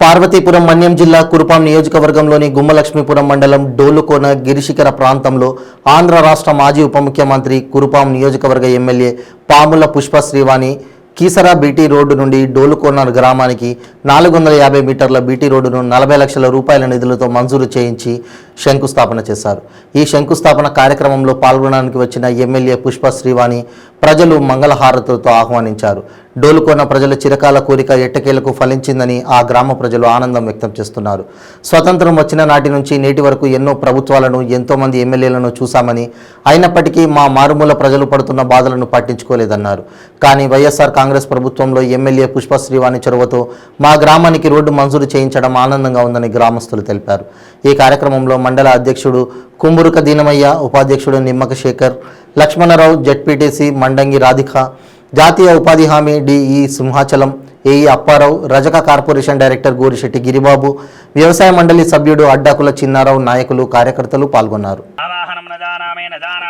పార్వతీపురం మన్యం జిల్లా కురుపాం నియోజకవర్గంలోని గుమ్మలక్ష్మీపురం మండలం డోలుకోన గిరిశిఖర ప్రాంతంలో ఆంధ్ర రాష్ట్ర మాజీ ఉప ముఖ్యమంత్రి కురుపాం నియోజకవర్గ MLA Pamula Pushpa Srivani Keesara BT road నుండి డోలుకోన గ్రామానికి నాలుగు వందల యాభై మీటర్ల బీటీ రోడ్డును నలభై లక్షల రూపాయల నిధులతో మంజూరు చేయించి శంకుస్థాపన చేశారు. ఈ శంకుస్థాపన కార్యక్రమంలో పాల్గొనడానికి వచ్చిన ఎమ్మెల్యే పుష్ప శ్రీవాణి ప్రజలు మంగళహారతులతో ఆహ్వానించారు. డోలుకోన ప్రజల చిరకాల కోరిక ఎట్టకేలకు ఫలించిందని ఆ గ్రామ ప్రజలు ఆనందం వ్యక్తం చేస్తున్నారు. స్వతంత్రం వచ్చిన నాటి నుంచి నేటి వరకు ఎన్నో ప్రభుత్వాలను ఎంతోమంది ఎమ్మెల్యేలను చూశామని అయినప్పటికీ మా మారుమూల ప్రజలు పడుతున్న బాధలను పట్టించుకోలేదన్నారు. కానీ వైఎస్ఆర్ కాంగ్రెస్ ప్రభుత్వంలో ఎమ్మెల్యే పుష్ప శ్రీవాణి చొరవతో మా గ్రామానికి రోడ్డు మంజూరు చేయించడం ఆనందంగా ఉందని గ్రామస్తులు తెలిపారు. ఈ కార్యక్రమంలో మండల అధ్యక్షుడు కుంబురుక దీనమయ్య ఉపాధ్యక్షుడు నిమ్మక శేఖర్ లక్ష్మణరావు జడ్పీటీసీ మండంగి రాధిక జాతీయ ఉపాధి హామీ డిఈ సింహాచలం ఏఈ అప్పారావు రజక కార్పొరేషన్ డైరెక్టర్ గోరిశెట్టి గిరిబాబు వ్యవసాయ మండలి సభ్యుడు అడ్డాకుల చిన్నారావు నాయకులు కార్యకర్తలు పాల్గొన్నారు.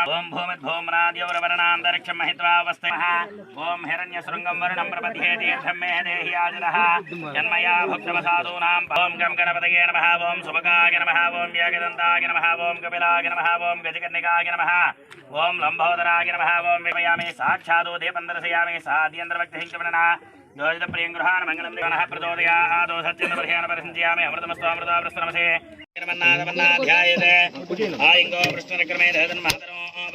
ओम भूमिद्भूम्राद्यौरवर्णान्तरिक्षं महित्वा अवस्थितः। ॐ हिरण्यशृङ्गं वरुणं प्रपद्ये तीर्थं मे देहि आजलः जन्मया भुक्तमसाधूनां ॐ गं गणपतये नमः ॐ सुभगाय नमः ॐ यागदन्ताय नमः ॐ कपिलाय नमः ॐ गजकर्णिकाय नमः ॐ लम्भोदराय नमः ॐ विमयामि साक्षादो देवन्दर्शयामि साध्यन्तर्भक्तिहिङ्कमनः दोषप्रियङ्गृहान् मङ्गलं देवनः प्रचोदयादो सत्यन्तपर्ह्यान् परिसञ्चयामि अमृतमस्तु अमृतावृस्तनमसे ध्यायते हाँ, तो- आयिङ्गो पृष्ठनक्रमे धनमातरो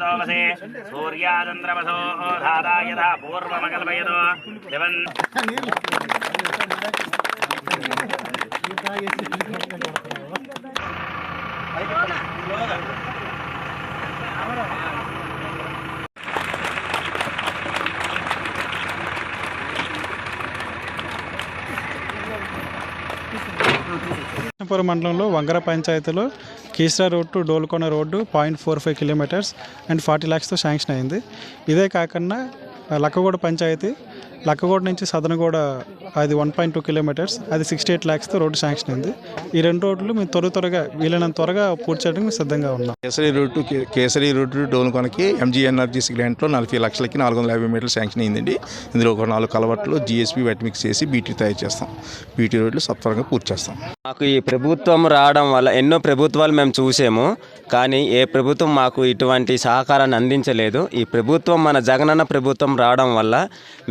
దేవ్యేదయగిరమన్నాదమన్నాధ్యాయతే సూర్యాచంద్రమసో ధాతా యథా పూర్వమకల్పయతో మండలంలో వంగర పంచాయతీలో Keesara road to Dolkonda road point four five kilometres and forty ల్యాక్స్తో sanction అయింది. ఇదే కాకుండా లక్కగూడ పంచాయతీ లక్కగూడ నుంచి సదనగూడ అది వన్ పాయింట్ టూ కిలోమీటర్స్ అది సిక్స్టీ ఎయిట్ ల్యాక్స్తో రోడ్డు శాంక్షన్ అయింది. ఈ రెండు రోడ్లు మేము త్వర త్వరగా వీలైనంత త్వరగా పూర్తి చేయడానికి మేము సిద్ధంగా ఉన్నాం. కేసరి రూట్ కేసరి రూట్ డోన్కొనకి ఎంజీ ఎనర్జీస్ గ్రాంట్లో నలభై లక్షలకి నాలుగు వందల యాభై మీటర్లు శాంక్షన్ అయిందండి. ఇందులో ఒక నాలుగు కలవట్లు జిఎస్పి వెట్మిక్స్ చేసి బీటీ తయారు చేస్తాం. బీటీ రోడ్లు సత్వరంగా పూర్తి చేస్తాం. మాకు ఈ ప్రభుత్వం రావడం వల్ల ఎన్నో ప్రభుత్వాలు మేము చూసాము కానీ ఏ ప్రభుత్వం మాకు ఇటువంటి సహకారాన్ని అందించలేదు. ఈ ప్రభుత్వం మన జగనన్న ప్రభుత్వం రావడం వల్ల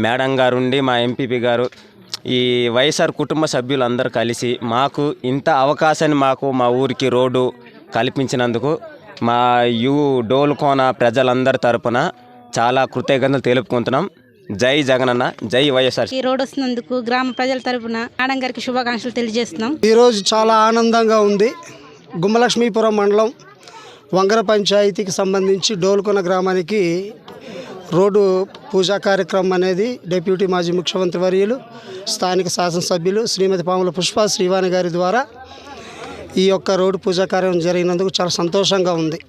మేడం గారు ఉండి మా ఎంపీపీ గారు ఈ వైఎస్ఆర్ కుటుంబ సభ్యులందరూ కలిసి మాకు ఇంత అవకాశాన్ని మాకు మా ఊరికి రోడ్డు కల్పించినందుకు మా యు డోల్కోన ప్రజలందరి తరపున చాలా కృతజ్ఞతలు తెలుపుకుంటున్నాం. జై జగనన్న జై వైఎస్ఆర్. ఈ రోడ్ వస్తున్నందుకు గ్రామ ప్రజల తరపున మేడం గారికి శుభాకాంక్షలు తెలియజేస్తున్నాం. ఈరోజు చాలా ఆనందంగా ఉంది. గుమ్మలక్ష్మీపురం మండలం వంగర పంచాయతీకి సంబంధించి డోల్కొన గ్రామానికి రోడ్డు పూజా కార్యక్రమం అనేది డిప్యూటీ మాజీ ముఖ్యమంత్రి వర్యులు స్థానిక శాసనసభ్యులు శ్రీమతి పాముల పుష్ప శ్రీవాణి గారి ద్వారా ఈ యొక్క రోడ్డు పూజా కార్యక్రమం జరిగినందుకు చాలా సంతోషంగా ఉంది.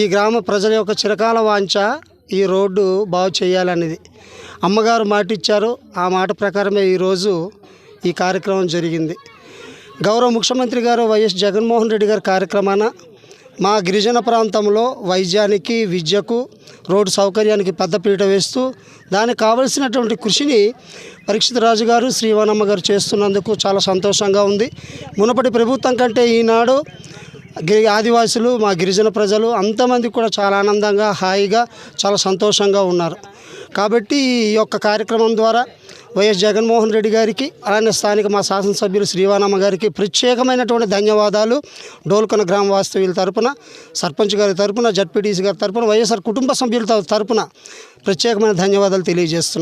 ఈ గ్రామ ప్రజల యొక్క చిరకాల వాంఛ ఈ రోడ్డు బాగు చేయాలనేది. అమ్మగారు మాట ఇచ్చారు ఆ మాట ప్రకారమే ఈరోజు ఈ కార్యక్రమం జరిగింది. గౌరవ ముఖ్యమంత్రి గారు వైఎస్ జగన్మోహన్ రెడ్డి గారి కార్యక్రమాన మా గిరిజన ప్రాంతంలో వైద్యానికి విద్యకు రోడ్డు సౌకర్యానికి పెద్దపీట వేస్తూ దానికి కావలసినటువంటి కృషిని పరీక్షిత్ రాజు గారు శ్రీవానమ్మ గారు చేస్తున్నందుకు చాలా సంతోషంగా ఉంది. మునపటి ప్రభుత్వం కంటే ఈనాడు గిరి ఆదివాసులు మా గిరిజన ప్రజలు అంతమంది కూడా చాలా ఆనందంగా హాయిగా చాలా సంతోషంగా ఉన్నారు. కాబట్టి ఈ యొక్క కార్యక్రమం ద్వారా వైఎస్ జగన్మోహన్ రెడ్డి గారికి అలానే స్థానిక మా శాసనసభ్యులు శ్రీవానమ్మ గారికి ప్రత్యేకమైనటువంటి ధన్యవాదాలు. డోల్కొన గ్రామ వాస్తవ్యుల తరపున సర్పంచ్ గారి తరపున జడ్పీటీసీ గారి తరపున వైఎస్ఆర్ కుటుంబ సభ్యుల తరపున ప్రత్యేకమైన ధన్యవాదాలు తెలియజేస్తున్నాం.